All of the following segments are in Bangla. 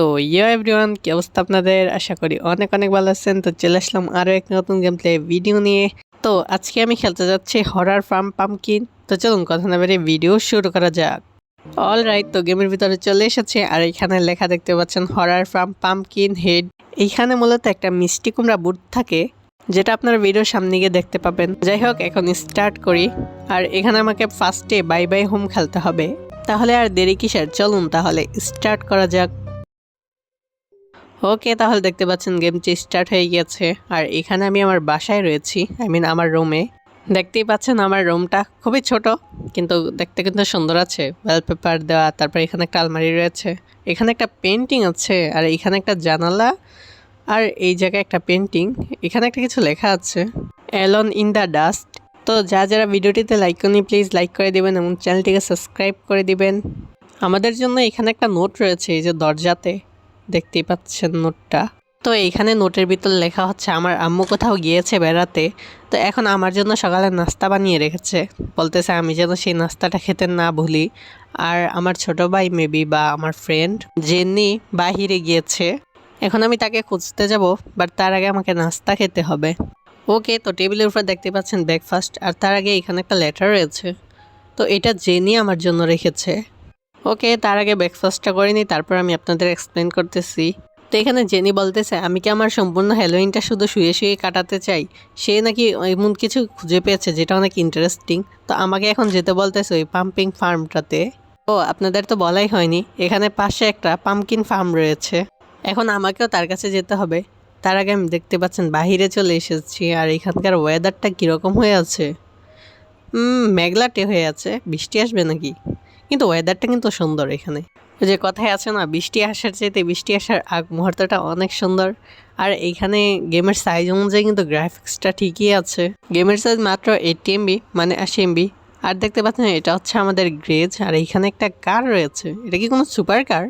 তো ইয়ে এভরিওয়ান কি অবস্থা আপনাদের? আশা করি অনেক অনেক ভালো আছেন। তো চলে আসলাম আরও এক নতুন গেম প্লে ভিডিও নিয়ে। তো, আজকে আমি খেলতে যাচ্ছি হরার ফার্ম পামকিন তো চলুন, কথা না বেরিয়ে ভিডিও শুরু করা যাক। অল রাইট তো গেমের ভিতরে চলে এসেছে আর এখানে লেখা দেখতে পাচ্ছেন হরার ফার্ম পামকিন হেড এইখানে মূলত একটা মিষ্টি কুমড়া বুট থাকে, যেটা আপনার ভিডিওর সামনে গিয়ে দেখতে পাবেন। যাই হোক, এখন স্টার্ট করি। আর এখানে আমাকে ফার্স্টে বাই বাই হোম খেলতে হবে। তাহলে আর দেরি কিসের? চলুন তাহলে স্টার্ট করা যাক। ওকে, তাহলে দেখতে পাচ্ছেন গেমটি স্টার্ট হয়ে গেছে আর এখানে আমি আমার বাসায় রয়েছি, আই মিন আমার রুমে। দেখতেই পাচ্ছেন আমার রুমটা খুবই ছোট, কিন্তু দেখতে কিন্তু সুন্দর আছে। ওয়ালপেপার দেওয়া, তারপর এখানে একটা আলমারি রয়েছে। এখানে একটা পেন্টিং আছে, আর এখানে একটা জানালা, আর এই জায়গায় একটা পেন্টিং এখানে একটা কিছু লেখা আছে অ্যালন ইন দ্য ডাস্ট তো যা যারা ভিডিওটিতে লাইক করেনি প্লিজ লাইক করে দিবেন এবং চ্যানেলটিকে সাবস্ক্রাইব করে দিবেন। আমাদের জন্য এখানে একটা নোট রয়েছে, এই যে দরজাতে। দেখতেই পাচ্ছেন নোটটা। তো এইখানে নোটের ভিতর লেখা হচ্ছে, আমার আম্মু কোথাও গিয়েছে বেড়াতে, তো এখন আমার জন্য সকালে নাস্তা বানিয়ে রেখেছে। বলতেছে, আমি যেন সেই নাস্তাটা খেতে না ভুলি। আর আমার ছোট ভাই মেবি বা আমার ফ্রেন্ড জেনি বাহিরে গিয়েছে, এখন আমি তাকে খুঁজতে যাব বাট তার আগে আমাকে নাস্তা খেতে হবে। ওকে, তো টেবিলের উপর দেখতে পাচ্ছেন ব্রেকফাস্ট আর তার আগে এখানে একটা লেটার রয়েছে। তো এটা জেনি আমার জন্য রেখেছে। ওকে, তার আগে ব্রেকফাস্টটা করে নিই তারপর আমি আপনাদের এক্সপ্লেন করতেছি। তো এখানে জেনি বলতেছে, আমি কি আমার সম্পূর্ণ হ্যালোইনটা শুধু শুয়ে শুয়ে কাটাতে চাই? সে নাকি এমন কিছু খুঁজে পেয়েছে যেটা অনেক ইন্টারেস্টিং তো আমাকে এখন যেতে বলতেছে ওই পাম্পিং ফার্মটাতে ও, আপনাদের তো বলাই হয়নি, এখানে পাশে একটা পাম্পকিন ফার্ম রয়েছে। এখন আমাকেও তার কাছে যেতে হবে। তার আগে আমি দেখতে পাচ্ছেন, বাহিরে চলে এসেছি, আর এখানকার ওয়েদারটা কীরকম হয়ে আছে? মেঘলাটে হয়ে আছে, বৃষ্টি আসবে নাকি? কিন্তু ওয়েদারটা কিন্তু সুন্দর এখানে। যে কথায় আছে না, বৃষ্টি আসার চাইতে বৃষ্টি আসার আগ মুহূর্তটা অনেক সুন্দর। আর এইখানে গেমের সাইজ অনুযায়ী কিন্তু গ্রাফিক্সটা ঠিকই আছে। গেমের সাইজ মাত্র এইটটি এমবি মানে আশি এমবি আর দেখতে পাচ্ছেন, এটা হচ্ছে আমাদের গ্রেজ আর এইখানে একটা কার রয়েছে। এটা কি কোনো সুপার কার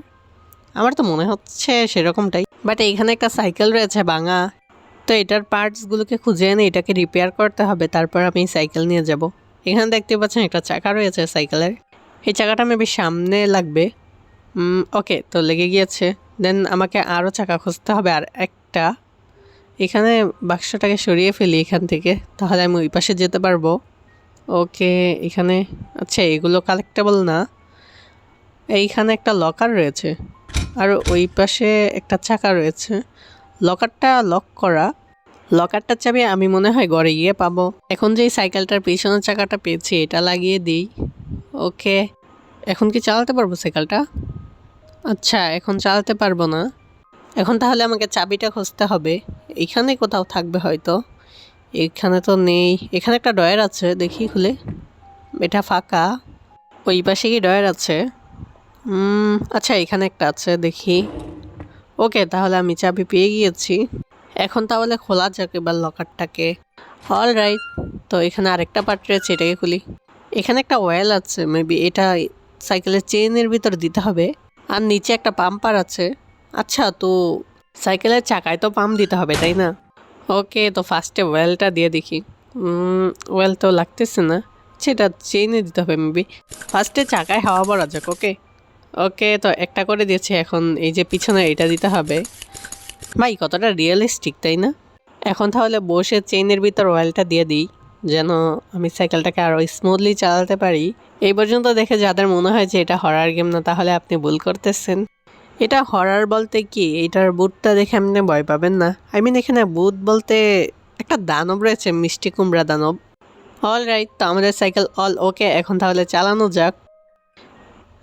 আমার তো মনে হচ্ছে সেরকমটাই। বাট এইখানে একটা সাইকেল রয়েছে ভাঙা। তো এটার পার্টসগুলোকে খুঁজে এনে এটাকে রিপেয়ার করতে হবে, তারপর আমি সাইকেল নিয়ে যাব। এখানে দেখতে পাচ্ছেন একটা চাকা রয়েছে সাইকেলের এই চাকাটা মেবি সামনে লাগবে। ওকে, তো লেগে গিয়েছে। দেন আমাকে আরও চাকা খুঁজতে হবে আর একটা। এখানে বাক্সটাকে সরিয়ে ফেলি এখান থেকে, তাহলে আমি ওই পাশে যেতে পারব। ওকে, এখানে আচ্ছা এগুলো কালেক্টেবল না। এইখানে একটা লকার রয়েছে, আর ওই পাশে একটা চাকা রয়েছে। লকারটা লক করা। লকারটার চাবি আমি মনে হয় ঘরে গিয়ে পাবো। এখন যে সাইকেলটার পিছনের চাকাটা পেয়েছি, এটা লাগিয়ে দিই। ওকে। এখন কি চালাতে পারব সাইকেলটা? আচ্ছা এখন চালাতে পারব না। এখন তাহলে আমাকে চাবিটা খুঁজতে হবে। এইখানে কোথাও থাকবে হয়তো। এখানে তো নেই। এখানে একটা ডয়ার আছে, দেখি খুলে। এটা ফাঁকা। ওই পাশে কি ডয়ার আছে? আচ্ছা এখানে একটা আছে, দেখি। ওকে, তাহলে আমি চাবি পেয়ে গিয়েছি। এখন তাহলে খোলা যাক এবার লকারটাকে। অল রাইট তো এখানে আরেকটা পার্ট রয়েছে, এটাকে খুলি। এখানে একটা ওয়েল আছে মেবি এটা সাইকেলের চেইনের ভিতর দিতে হবে। আর নিচে একটা পাম্পার আছে। আচ্ছা তো সাইকেলের চাকায় তো পাম্প দিতে হবে, তাই না? ওকে তো ফার্স্টে ওয়েলটা দিয়ে দেখি। ওয়েল তো লাগতেছে না। সেটা চেইনে দিতে হবে মেবি ফার্স্টে চাকায় হাওয়া ভরা যাক ওকে ওকে তো একটা করে দিয়েছি, এখন এই যে পিছনে এটা দিতে হবে। ভাই, কতটা রিয়েলিস্টিক তাই না? এখন তাহলে বসে চেইনের ভিতর অয়েলটা দিয়ে দিই। যেন আমি সাইকেলটাকে আরও স্মুথলি চালাতে পারি। এই পর্যন্ত দেখে যাদের মনে হয় যে এটা হরার গেম না, তাহলে আপনি ভুল করতেছেন। এটা হরার বলতে কি? এটার বুটটা দেখে আপনি ভয় পাবেন না। আই মিন এখানে বুট বলতে একটা দানব রয়েছে, মিষ্টি কুমড়া দানব। অল রাইট তো আমাদের সাইকেল অল ওকে এখন তাহলে চালানো যাক।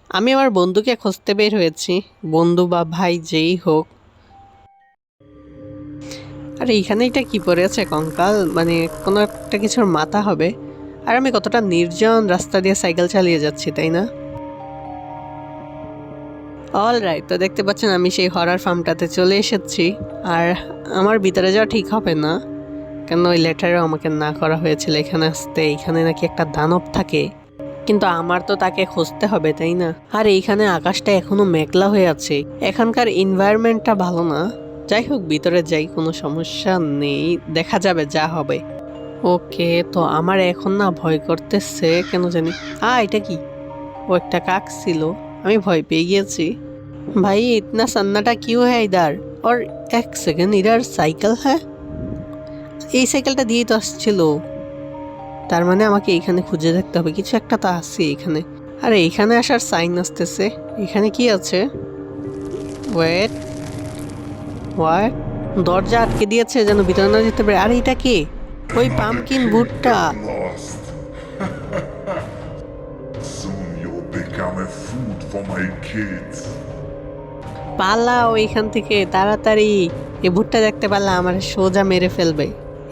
আমি আমার বন্ধুকে খুঁজতে বের হয়েছি। বন্ধু বা ভাই যেই হোক আর এইখানে এটা কি পড়ে আছে, কঙ্কাল? মানে কোনো একটা কিছুর মাথা হবে। আর আমি কতটা নির্জন রাস্তা দিয়ে সাইকেল চালিয়ে যাচ্ছি, তাই না? অল রাইট তো দেখতে পাচ্ছেন, আমি সেই হরার ফার্মটাতে চলে এসেছি। আর আমার ভিতরে যাওয়া ঠিক হবে না। কেন, ওই লেটারেও আমাকে না করা হয়েছিল এখানে আসতে। এখানে নাকি একটা দানব থাকে। কিন্তু আমার তো তাকে খুঁজতে হবে, তাই না? আর এইখানে আকাশটা এখনও মেঘলা হয়ে আছে। এখানকার এনভায়রনমেন্টটা ভালো না। যাই হোক ভিতরে যাই কোনো সমস্যা নেই দেখা যাবে যা হবে ওকে তো আমার এখন না ভয় করতেছে কেন জানি আ এটা কি ও একটা কাক ছিল আমি ভয় পেয়ে গিয়েছি भाई इतना सन्नाटा क्यों है इधर और एक सेकेंड इधर সাইকেল হ্যাঁ এই সাইকেলটা দিয়েই তো আসছিল তার মানে আমাকে এইখানে খুঁজে দেখতে হবে কিছু একটা তো আছে এখানে আরে এখানে আসার সাইন আসতেছে এখানে কি আছে ওয়েট হোয়াট দরজা আটকে দিয়েছে যেন ভিতরে না যেতে পারে। আর এটা কে? ওই পামকিন বুটটা. পালাও এখান থেকে, তাড়াতাড়ি। এই ভুট্টা দেখতে পারলে আমার সোজা মেরে ফেলবে।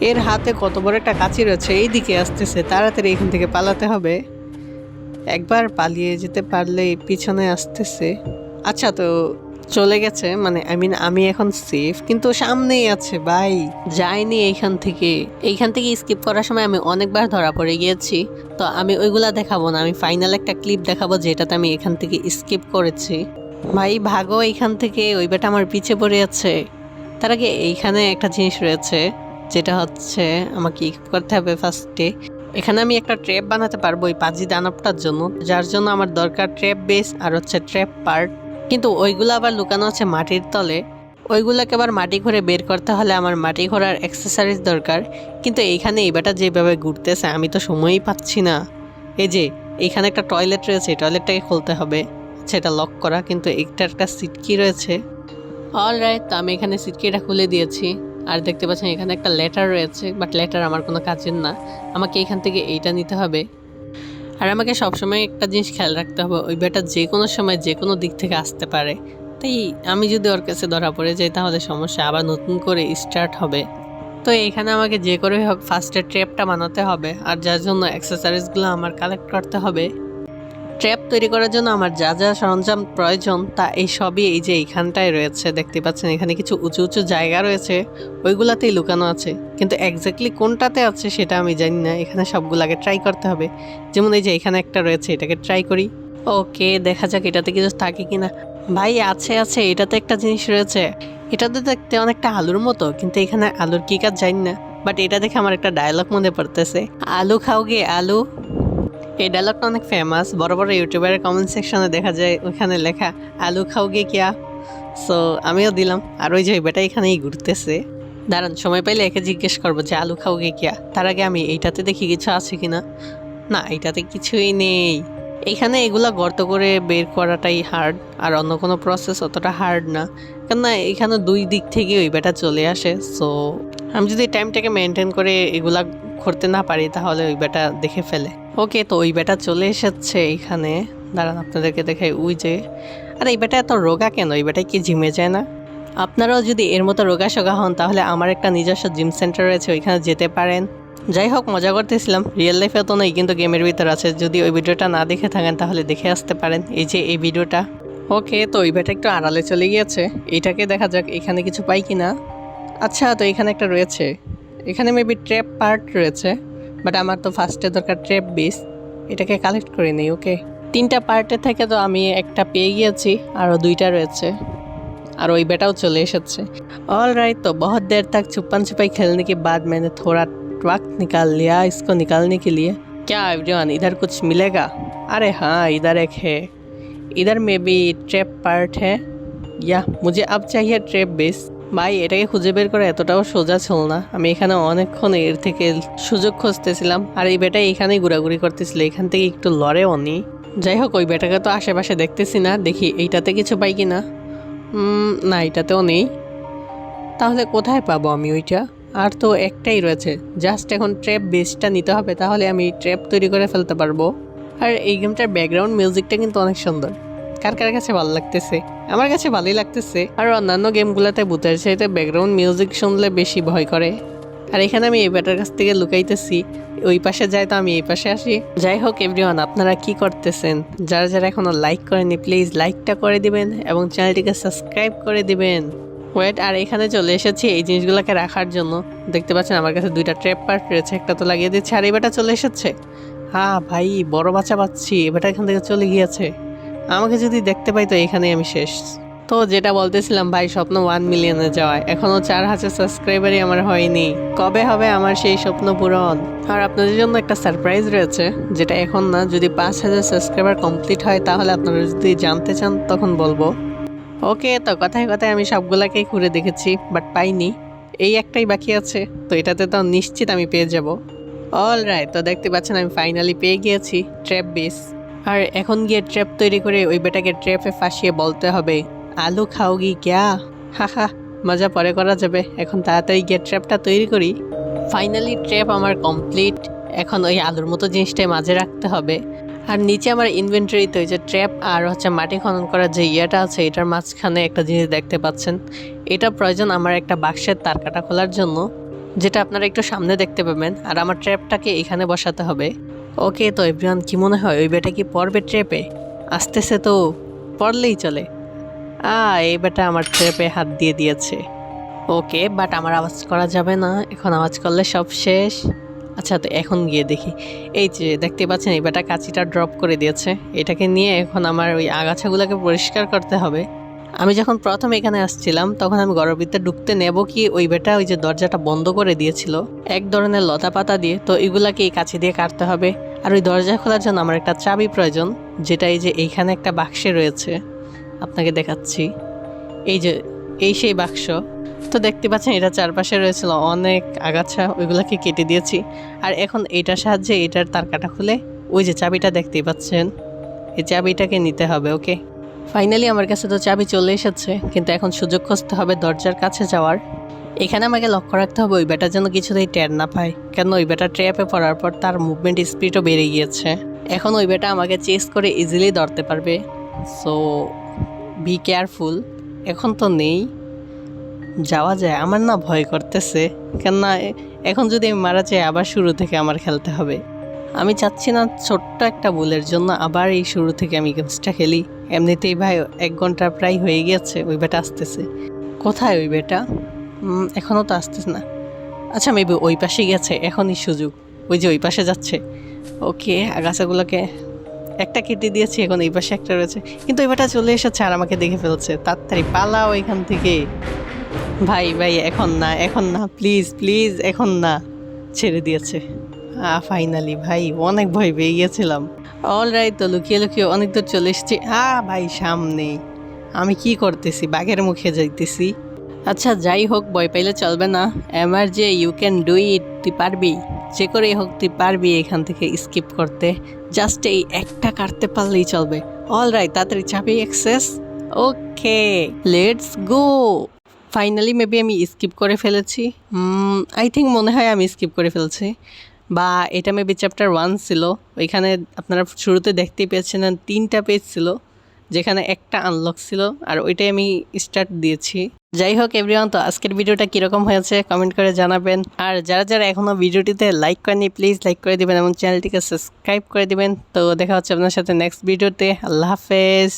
এর হাতে কত বড় একটা কাঁচি রয়েছে এই দিকে আসতেছে। তাড়াতাড়ি এখান থেকে পালাতে হবে। একবার পালিয়ে যেতে পারলে পিছনে আসতেছে। আচ্ছা তো চলে গেছে মানে আই মিন আমি এখন সেফ কিন্তু সামনেই আছে, ভাই, যাইনি এইখান থেকে। এইখান থেকে স্কিপ করার সময় আমি অনেকবার ধরা পড়ে গিয়েছি, তো আমি ওইগুলা দেখাবো না, আমি ফাইনাল একটা ক্লিপ দেখাবো যেটাতে আমি এখান থেকে স্কিপ করেছি। ভাই, ভাগো এইখান থেকে, ওই বেটা আমার পিছে পড়ে আছে। তার আগে এইখানে একটা জিনিস রয়েছে, যেটা হচ্ছে আমাকে করতে হবে ফার্স্টে এখানে আমি একটা ট্র্যাপ বানাতে পারব ওই পাজি দানবটার জন্য, যার জন্য আমার দরকার ট্র্যাপ বেস আর হচ্ছে ট্র্যাপ পার্ট কিন্তু ওইগুলো আবার লুকানো আছে মাটির তলে। ওইগুলোকে আবার মাটি ঘুরে বের করতে হলে আমার মাটি ঘোরার অ্যাক্সেসরিজ দরকার। কিন্তু এইখানে এই বেটা যেভাবে ঘুরতেছে, আমি তো সময়ই পাচ্ছি না। এই যে, এইখানে একটা টয়লেট রয়েছে টয়লেটটাকে খুলতে হবে। সেটা লক করা, কিন্তু একটা একটা সিটকি রয়েছে? অল রাইট তো আমি এখানে সিটকিটা খুলে দিয়েছি। আর দেখতে পাচ্ছেন, এখানে একটা লেটার রয়েছে বাট লেটার আমার কোনো কাজের না। আমাকে এখান থেকে এইটা নিতে হবে। আর আমাকে সবসময় একটা জিনিস খেয়াল রাখতে হবে, ওই বেটা যে কোনো সময় যে কোনো দিক থেকে আসতে পারে। তাই আমি যদি ওর কাছে ধরা পড়ে যাই তাহলে সমস্যা, আবার নতুন করে স্টার্ট হবে। তো এখানে আমাকে যে করে হোক ফার্স্টে ট্রেপটা বানাতে হবে, আর যার জন্য অ্যাক্সেসারিজগুলো আমার কালেক্ট করতে হবে ট্র্যাপ তৈরি করার জন্য আমার যা যা সরঞ্জাম প্রয়োজন তা এই সবই এই যে এইখানটায় রয়েছে, দেখতে পাচ্ছেন এখানে কিছু উঁচু উঁচু জায়গা রয়েছে, ওইগুলাতেই লুকানো আছে। কিন্তু এক্স্যাক্টলি কোনটাতে আছে সেটা আমি জানি না, এখানে সবগুলাকে ট্রাই করতে হবে। যেমন এই যে এখানে একটা রয়েছে, এটাকে ট্রাই করি। ওকে, দেখা যাক এটাতে কিছু থাকে কিনা। ভাই, আছে আছে, এটাতে একটা জিনিস রয়েছে। এটাতে দেখতে অনেকটা আলুর মতো, কিন্তু এখানে আলুর কি কাজ জানি না। বাট এটা দেখে আমার একটা ডায়লগ মনে পড়তেছে। আলু খাও খাওগে আলু। এই ডায়লগটা অনেক ফেমাস বড় বড় ইউটিউবারের কমেন্ট সেকশনে দেখা যায়, ওখানে লেখা, আলু খাওগে কিয়া? সো আমিও দিলাম। আর ওই যে বেটা এখানেই ঘুরতেছে। দাঁড়ান, সময় পাইলে একে জিজ্ঞেস করব যে, আলু খাওগে কিয়া? তার আগে আমি এইটাতে দেখি কিছু আছে কি না না, এইটাতে কিছুই নেই। এখানে এগুলা গর্ত করে বের করাটাই হার্ড আর অন্য কোনো প্রসেস অতটা হার্ড না। কেননা এখানে দুই দিক থেকে ওই বেটা চলে আসে সো আমি যদি টাইমটাকে মেনটেন করে এগুলা করতে না পারি, তাহলে ওই বেটা দেখে ফেলে। ওকে তো ওই বেটা চলে এসেছে এখানে। দাঁড়ান, আপনাদেরকে দেখাই। ওই যে, আর এই বেটা এত রোগা কেন? এই বেটায় কি জিমে যায় না? আপনারাও যদি এর মতো রোগা সোগা হন, তাহলে আমার একটা নিজস্ব জিম সেন্টার রয়েছে, ওইখানে যেতে পারেন। যাই হোক মজা করতেছিলাম। রিয়েল লাইফে তো নয় কিন্তু গেমের ভিতর আছে। যদি ওই ভিডিওটা না দেখে থাকেন, তাহলে দেখে আসতে পারেন। এই যে এই ভিডিওটা। ওকে, তো ওই ব্যাটা একটু আড়ালে চলে গিয়েছে। এটাকে দেখা যাক, এখানে কিছু পাই কি না আচ্ছা তো এখানে একটা রয়েছে। এখানে মেবি ট্র্যাপ পার্ট রয়েছে বাট আমার তো ফার্স্টে দরকার ট্র্যাপ বিস এটাকে কালেক্ট করে নিই ওকে তিনটা পার্টে থেকে তো আমি একটা পেয়ে গিয়েছি আরও দুইটা রয়েছে। আর ওই বেটাও চলে এসেছে। অল রাইট তো বহুত দের তাক ছুপান ছুপাই খেলনে কি বাদ মানে থোড়া वक्त निकाल लिया इसको निकालने के लिए क्या एवरीवन इधर कुछ मिलेगा अरे हाँ इधर एक है इधर में भी ट्रैप पार्ट है या मुझे अब चाहिए ट्रैप बेस ভাই এটাকে খুঁজে বের করা এতটাও সোজা ছিল না আমি এখানে অনেকক্ষণ এর থেকে সুযোগ খুঁজতেছিলাম আর এই বেটা এখানেই ঘোরাঘুরি করতেছিল এখান থেকে একটু লড়েও নি যাই হোক ওই বেটাকে তো আশেপাশে দেখতেছি না দেখি এইটাতে কিছু পাই কি না উম, না এটাতেও নেই তাহলে কোথায় পাবো আমি ওইটা আর তো একটাই রয়েছে। জাস্ট এখন ট্র্যাপ বেসটা নিতে হবে, তাহলে আমি ট্র্যাপ তৈরি করে ফেলতে পারব। আর এই গেমটার ব্যাকগ্রাউন্ড মিউজিকটা কিন্তু অনেক সুন্দর। কার কার কাছে ভালো লাগতেছে? আমার কাছে ভালোই লাগতেছে। আর অন্যান্য গেমগুলোতে ভূতের চাইতে ব্যাকগ্রাউন্ড মিউজিক শুনলে বেশি ভয় করে। আর এখানে আমি এই ব্যাটার কাছ থেকে লুকাইতেছি। ওই পাশে যাই তো আমি এই পাশে আসি। যাই হোক এভরিওয়ান আপনারা কি করতেছেন? যারা যারা এখনও লাইক করেনি প্লিজ লাইকটা করে দিবেন এবং চ্যানেলটিকে সাবস্ক্রাইব করে দিবেন। ওয়েট আর এখানে চলে এসেছি এই জিনিসগুলোকে রাখার জন্য। দেখতে পাচ্ছেন, আমার কাছে দুইটা ট্র্যাপ পার্ট রয়েছে, একটা তো লাগিয়ে দিচ্ছে, আর এই এবারটা চলে এসেছে। হ্যাঁ ভাই, বড় বাচ্চা পাচ্ছি এবারটা এখান থেকে চলে গিয়েছে। আমাকে যদি দেখতে পাই তো এখানেই আমি শেষ। তো যেটা বলতেছিলাম, ভাই, স্বপ্ন ওয়ান মিলিয়নে যাওয়া এখনও চার হাজার সাবস্ক্রাইবারই আমার হয়নি। কবে হবে আমার সেই স্বপ্ন পূরণ? আর আপনাদের জন্য একটা সারপ্রাইজ রয়েছে, যেটা এখন না, যদি পাঁচ হাজার সাবস্ক্রাইবার কমপ্লিট হয়, তাহলে আপনারা যদি জানতে চান, তখন বলব। ওকে, তো কথায় কথায় আমি সবগুলাকেই ঘুরে দেখেছি বাট পাইনি। এই একটাই বাকি আছে, তো এটাতে তো নিশ্চিত আমি পেয়ে যাব। অল রাইট তো দেখতে পাচ্ছেন আমি ফাইনালি পেয়ে গিয়েছি ট্র্যাপ বেস আর এখন গিয়ে ট্র্যাপ তৈরি করে ওই বেটাকে ট্র্যাপে ফাঁসিয়ে বলতে হবে, আলু খাওগি ক্যা? হা হা মজা পরে করা যাবে, এখন তাড়াতাড়ি গিয়ে ট্র্যাপটা তৈরি করি। ফাইনালি ট্র্যাপ আমার কমপ্লিট এখন ওই আলুর মতো জিনিসটাই মাঝে রাখতে হবে। আর নিচে আমার ইনভেন্টরিতে ওই যে ট্র্যাপ আর হচ্ছে মাটি খনন করার যে ইয়েটা আছে, এটার মাঝখানে একটা জিনিস দেখতে পাচ্ছেন। এটা প্রয়োজন আমার একটা বাক্সের তার কাটা খোলার জন্য, যেটা আপনারা একটু সামনে দেখতে পাবেন। আর আমার ট্র্যাপটাকে এখানে বসাতে হবে। ওকে, তো এভরিওয়ান, কি মনে হয়, ওই বেটা কি পড়বে ট্র্যাপে আসতেছে তো, পড়লেই চলে। আ, এই বেটা আমার ট্র্যাপে হাত দিয়ে দিয়েছে। ওকে বাট আমার আওয়াজ করা যাবে না। এখন আওয়াজ করলে সব শেষ। আচ্ছা তো এখন গিয়ে দেখি। এই যে দেখতে পাচ্ছেন, এই বেটা কাঁচিটা ড্রপ করে দিয়েছে। এটাকে নিয়ে এখন আমার ওই আগাছাগুলোকে পরিষ্কার করতে হবে। আমি যখন প্রথম এখানে আসছিলাম, তখন আমি গরবিতে ঢুকতে নেব কি ওই বেটা ওই যে দরজাটা বন্ধ করে দিয়েছিল, এক ধরনের লতা পাতা দিয়ে। তো এগুলাকে এই কাছে দিয়ে কাটতে হবে। আর ওই দরজা খোলার জন্য আমার একটা চাবি প্রয়োজন, যেটা এই যে এইখানে একটা বাক্সে রয়েছে। আপনাকে দেখাচ্ছি। এই যে, এই সেই বাক্স। তো দেখতে পাচ্ছেন, এটা চারপাশে রয়েছিল অনেক আগাছা, ওইগুলোকে কেটে দিয়েছি। আর এখন এইটার সাহায্যে এটার তার কাটা খুলে, ওই যে চাবিটা দেখতেই পাচ্ছেন, এই চাবিটাকে নিতে হবে, ওকে? ফাইনালি আমার কাছে তো চাবি চলে এসেছে, কিন্তু এখন সুযোগ খুঁজতে হবে দরজার কাছে যাওয়ার। এখানে আমাকে লক্ষ্য রাখতে হবে, ওই বেটা যেন কিছুতেই টের না পায় কেন ওই বেটা ট্র্যাপে পড়ার পর তার মুভমেন্ট স্পিডও বেড়ে গিয়েছে। এখন ওই বেটা আমাকে চেস করে ইজিলি ধরতে পারবে। সো বি কেয়ারফুল এখন তো নেই। যাওয়া যায়, আমার না ভয় করতেছে। কেননা, এখন যদি আমি মারা যাই, আবার শুরু থেকে আমার খেলতে হবে। আমি চাচ্ছি না ছোট্ট একটা ভুলের জন্য আবার এই শুরু থেকে আমি গেমসটা খেলি। এমনিতেই ভাই, এক ঘণ্টা প্রায় হয়ে গিয়েছে, ওই বেটা আসতেছে। কোথায় ওই বেটা এখনও তো আসতেছে না। আচ্ছা মেবি ওই পাশে গেছে, এখনই সুযোগ। ওই যে ওই পাশে যাচ্ছে। ওকে, আগাছাগুলোকে একটা কেটে দিয়েছি, এখন এই পাশে একটা রয়েছে। কিন্তু ওই বেটা চলে এসেছে আর আমাকে দেখে ফেলছে। তাড়াতাড়ি পালাও এখান থেকে। ভাই ভাই, এখন না এখন না প্লিজ প্লিজ এখন না, ছেড়ে দিয়েছে। ফাইনালি ভাই, অনেক ভয় পেয়ে গিয়েছিলাম অল রাইট তো লুকিয়ে লুকিয়ে অনেক দূর চলে এসেছি। আ, ভাই, সামনে। আমি কি করতেছি? বাঘের মুখে যাইতেছি। আচ্ছা যাই হোক, ভয় পাইলে চলবে না। এমার যে ইউ ক্যান ডু ইট তুই পারবি? যে করেই হোক, তুই পারবি এখান থেকে স্কিপ করতে। জাস্ট এই একটা কাটতে পারলেই চলবে। অল রাইট তাড়াতাড়ি চাবি access okay let's go finally maybe আমি স্কিপ করে ফেলেছি। আই থিঙ্ক মনে হয় আমি স্কিপ করে ফেলছি। বা এটা মেবি চ্যাপ্টার ওয়ান ছিল। ওইখানে আপনারা শুরুতে দেখতে পেয়েছিলেন তিনটা পেজ ছিল, যেখানে একটা আনলক ছিল, আর ওইটাই আমি স্টার্ট দিয়েছি। যাই হোক এভরিওয়ান তো আজকের ভিডিওটা কীরকম হয়েছে কমেন্ট করে জানাবেন। আর যারা যারা এখনও ভিডিওটিতে লাইক করেনি প্লিজ লাইক করে দিবেন এবং চ্যানেলটিকে সাবস্ক্রাইব করে দিবেন। তো দেখা হচ্ছে আপনার সাথে নেক্সট ভিডিওতে আল্লাহ হাফেজ।